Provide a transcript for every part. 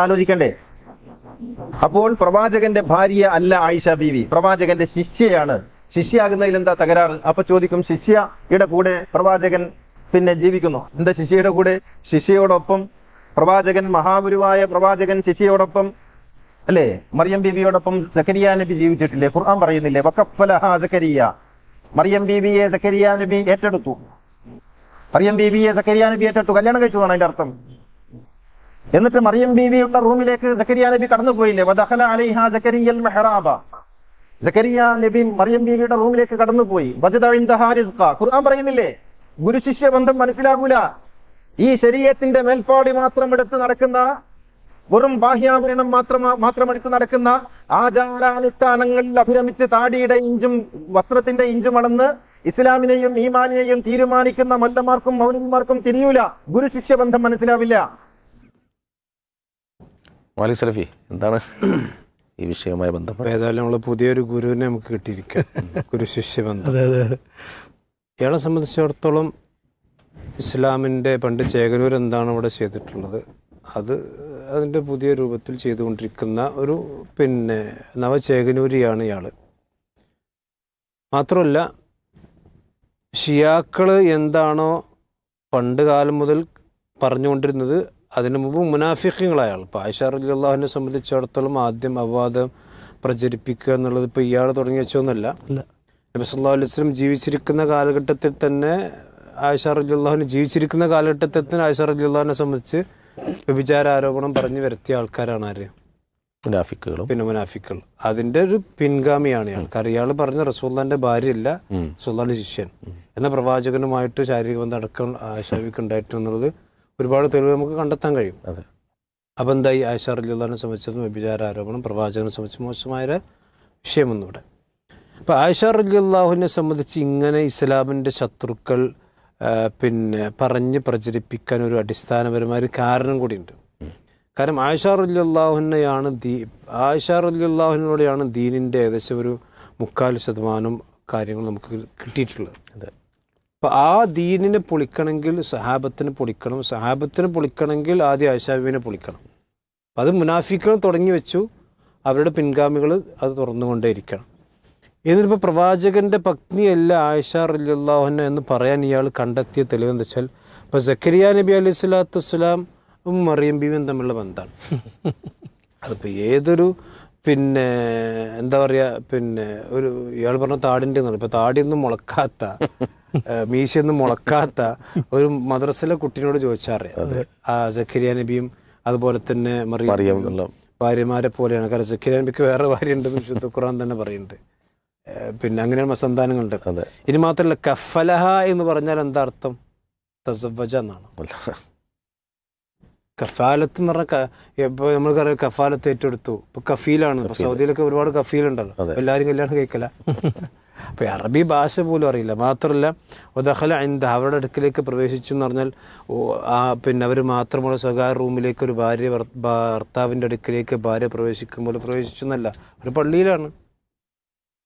ആലോചിക്കണ്ടേ? അപ്പോൾ പ്രവാചകന്റെ ഭാര്യ അല്ല ആയിഷ ബീവി. പ്രവാചകന്റെ ശിഷ്യയാണ്. ശിഷ്യയാകുന്നതിൽ എന്താ തകരാറ്? അപ്പൊ ചോദിക്കും ശിഷ്യയുടെ കൂടെ പ്രവാചകൻ പിന്നെ ജീവിക്കുന്നു. എന്താ ശിഷ്യയുടെ കൂടെ? ശിഷ്യയോടൊപ്പം പ്രവാചകൻ മഹാഗുരുവായ പ്രവാചകൻ ശിഷ്യയോടൊപ്പം അല്ലേ? മറിയം ബീവിയോടൊപ്പം സക്കരിയ നബി ജീവിച്ചിട്ടില്ലേ? ഖുർആൻ പറയുന്നില്ലേ? വക്കഫലഹ സക്കരിയ. മറിയം ബീവിയെ സക്കരിയ നബി ഏറ്റെടുത്തു. മറിയം ബീവിയെ സക്കരിയ നബി ഏറ്റെടുത്തു. കല്യാണം കഴിച്ചു എന്നാണ് അതിന്റെ അർത്ഥം. എന്നിട്ട് മറിയം ബീവിയുള്ള റൂമിലേക്ക് സക്കരിയ നബി കടന്നുപോയില്ലേ? സക്കരിയ നബി മറിയം ബീവിയുടെ റൂമിലേക്ക് കടന്നുപോയി. ഖുർആൻ പറയുന്നില്ലേ? ഗുരു ശിഷ്യ ബന്ധം മനസ്സിലാകൂല. ഈ ശരീരത്തിന്റെ മേൽപ്പാടി മാത്രം എടുത്ത് നടക്കുന്ന വെറും ബാഹ്യാഭരണം മാത്രം മാത്രം എടുത്ത് നടക്കുന്ന ആചാരാനുഷ്ഠാനങ്ങളിൽ അഭിരമിച്ച് താടിയുടെ ഇഞ്ചും വസ്ത്രത്തിന്റെ ഇഞ്ചും അളന്ന് ഇസ്ലാമിനെയും ഈമാനിനെയും തീരുമാനിക്കുന്ന മല്ലന്മാർക്കും മൗനന്മാർക്കും തിരിയൂല. ഗുരു ശിഷ്യ ബന്ധം മനസ്സിലാവില്ല. മാലിക് സലഫി എന്താണ് ഈ വിഷയവുമായി ബന്ധപ്പെട്ട്? ഏതായാലും നമ്മൾ പുതിയൊരു ഗുരുവിനെ നമുക്ക് കിട്ടിയിരിക്കാം. ഗുരു ശിഷ്യ ബന്ധം. ഇയാളെ സംബന്ധിച്ചിടത്തോളം ഇസ്ലാമിന്റെ പണ്ട് ചേകനൂർ എന്താണ് അവിടെ ചെയ്തിട്ടുള്ളത്? അത് അതിന്റെ പുതിയ രൂപത്തിൽ ചെയ്തുകൊണ്ടിരിക്കുന്ന ഒരു പിന്നെ നവചേകനൂരിയാണ് ഇയാൾ മാത്രമല്ല ഷിയാക്കൾ എന്താണോ പണ്ട് കാലം മുതൽ പറഞ്ഞുകൊണ്ടിരുന്നത് അതിനു മുമ്പ് മുനാഫിക്കങ്ങളായ ആൾ. ഇപ്പോൾ ആയിഷ അലി അള്ളാഹുവിനെ സംബന്ധിച്ചിടത്തോളം ആദ്യം അപവാദം പ്രചരിപ്പിക്കുക എന്നുള്ളത് ഇപ്പോൾ ഇയാൾ തുടങ്ങി വെച്ചൊന്നുമല്ല നബി സല്ലാ അലൈഹി സ്വലം ജീവിച്ചിരിക്കുന്ന കാലഘട്ടത്തിൽ തന്നെ ആയിഷ അലി അള്ളാഹുവിന് ജീവിച്ചിരിക്കുന്ന കാലഘട്ടത്തിൽ തന്നെ ആയിഷ അലി അള്ളാഹുവിനെ സംബന്ധിച്ച് വ്യഭിചാര ആരോപണം പറഞ്ഞു വരുത്തിയ ആൾക്കാരാണ് ആര്? മുനാഫിക്കുകളും. പിന്നെ മുനാഫിക്കൾ. അതിന്റെ ഒരു പിൻഗാമിയാണ് ഇയാൾ. കാരണം ഇയാൾ പറഞ്ഞ റസൂല്ലാന്റെ ഭാര്യയല്ല റസൂല്ലാന്റെ ശിഷ്യൻ. എന്ന പ്രവാചകനുമായിട്ട് ശാരീരിക ബന്ധം അടക്കം ആശാവിക്ക് ഒരുപാട് തെളിവ് നമുക്ക് കണ്ടെത്താൻ കഴിയും. അതെ. അപ്പം എന്തായി? ആയിഷ റലിള്ളാഹിനെ സംബന്ധിച്ചത് വ്യഭിചാര ആരോപണം പ്രവാചകനെ സംബന്ധിച്ച് മോശമായ വിഷയമൊന്നുകൂടെ വിഷയമൊന്നും ഇവിടെ അപ്പോൾ ആയിഷ റലിള്ളാഹുവിനെ സംബന്ധിച്ച് ഇങ്ങനെ ഇസ്ലാമിന്റെ ശത്രുക്കൾ പിന്നെ പറഞ്ഞ് പ്രചരിപ്പിക്കാൻ ഒരു അടിസ്ഥാനപരമായ ഒരു കാരണം കൂടിയുണ്ട്. കാരണം ആയിഷ റലിള്ളാഹുവിനെയാണ് ദീ ആയിഷ റലിള്ളാഹുവിനോടെയാണ് ദീനിന്റെ ഏകദേശം ഒരു മുക്കാൽ ശതമാനം കാര്യങ്ങൾ നമുക്ക് കിട്ടിയിട്ടുള്ളത്. അതെ. അപ്പോൾ ആ ദീനിനെ പൊളിക്കണമെങ്കിൽ സഹാബത്തിനെ പൊളിക്കണം സഹാബത്തിനെ പൊളിക്കണമെങ്കിൽ ആദ്യം ആയിഷാബിനെ പൊളിക്കണം. അത് മുനാഫിക്കൾ തുടങ്ങി വെച്ചു. അവരുടെ പിൻഗാമികൾ അത് തുറന്നുകൊണ്ടേയിരിക്കണം. എന്നിട്ടിപ്പോൾ പ്രവാചകന്റെ പത്നിയല്ല ആയിഷ റല്ലാഹുന എന്ന് പറയാൻ ഇയാൾ കണ്ടെത്തിയ തെളിവെന്ന് വെച്ചാൽ ഇപ്പോൾ സക്കരിയ നബി അലൈഹി സ്വലാത്തു വസ്സലാം മറിയം ബീവിയും തമ്മിലുള്ള ബന്ധമാണ്. അതിപ്പോൾ ഏതൊരു പിന്നെ എന്താ പറയുക പിന്നെ ഒരു ഇയാൾ പറഞ്ഞ താടിന്റെ ഇപ്പോൾ താടിയൊന്നും മുളക്കാത്ത മീശയൊന്നും മുളക്കാത്ത ഒരു മദ്രസിലെ കുട്ടീനോട് ചോദിച്ചറിയാം. ആ സക്കരിയ നബിയും അതുപോലെ തന്നെ മറിയം ഭാര്യമാരെ പോലെയാണ്. കാരണം സക്കരിയ നബിക്ക് വേറെ ഭാര്യ ഉണ്ടെന്ന് വിശുദ്ധ ഖുറാൻ തന്നെ പറയുന്നുണ്ട്. പിന്നെ അങ്ങനെയാണ് സന്താനങ്ങളുണ്ട്. ഇനി മാത്രമല്ല കഫലഹ എന്ന് പറഞ്ഞാൽ എന്താ അർത്ഥം? തസവജ എന്നാണ്. കഫാലത്ത് എന്ന് പറഞ്ഞാൽ ഇപ്പോൾ നമ്മൾക്കറിയാം കഫാലത്ത് ഏറ്റെടുത്തു. ഇപ്പൊ കഫീലാണ്. സൗദിയിലൊക്കെ ഒരുപാട് കഫീലുണ്ടല്ലോ. ഉണ്ടല്ലോ എല്ലാവരും കല്യാണം കഴിക്കല. അപ്പൊ ഈ അറബി ഭാഷ പോലും അറിയില്ല. മാത്രമല്ല ഉദഹല എന്ത് അവരുടെ അടുക്കിലേക്ക് പ്രവേശിച്ചു എന്ന് പറഞ്ഞാൽ ആ പിന്നെ അവർ മാത്രമുള്ള സ്വകാര്യ റൂമിലേക്ക് ഒരു ഭാര്യ ഭർ- ഭർത്താവിന്റെ അടുക്കിലേക്ക് ഭാര്യ പ്രവേശിക്കുമ്പോൾ പ്രവേശിച്ചു എന്നല്ല. ഒരു പള്ളിയിലാണ്.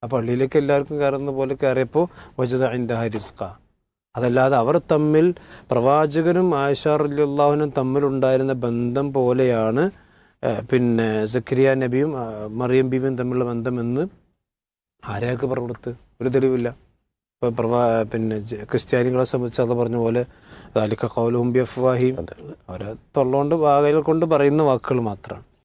ആ പള്ളിയിലേക്ക് എല്ലാവർക്കും കയറുന്ന പോലെ കയറിയപ്പോൾ വജത അതിന്റെ ഹരിസ്ക അതല്ലാതെ അവർ തമ്മിൽ പ്രവാചകനും ആയിഷാറുല്ലാഹുനും തമ്മിലുണ്ടായിരുന്ന ബന്ധം പോലെയാണ് പിന്നെ സക്രിയ നബിയും മറിയം ബീബിയും തമ്മിലുള്ള ബന്ധമെന്ന് ആരെയൊക്കെ പറഞ്ഞു കൊടുത്ത് ഒരു തെളിവില്ല. ഇപ്പം പ്രവാ പിന്നെ ക്രിസ്ത്യാനികളെ സംബന്ധിച്ച് അത് പറഞ്ഞ പോലെ അലിക്ക കൗലും ബി അഫ്വാഹിയും വാഹിയും അവരെ തൊള്ളോണ്ട് വാകയിൽ കൊണ്ട് പറയുന്ന വാക്കുകൾ മാത്രമാണ്.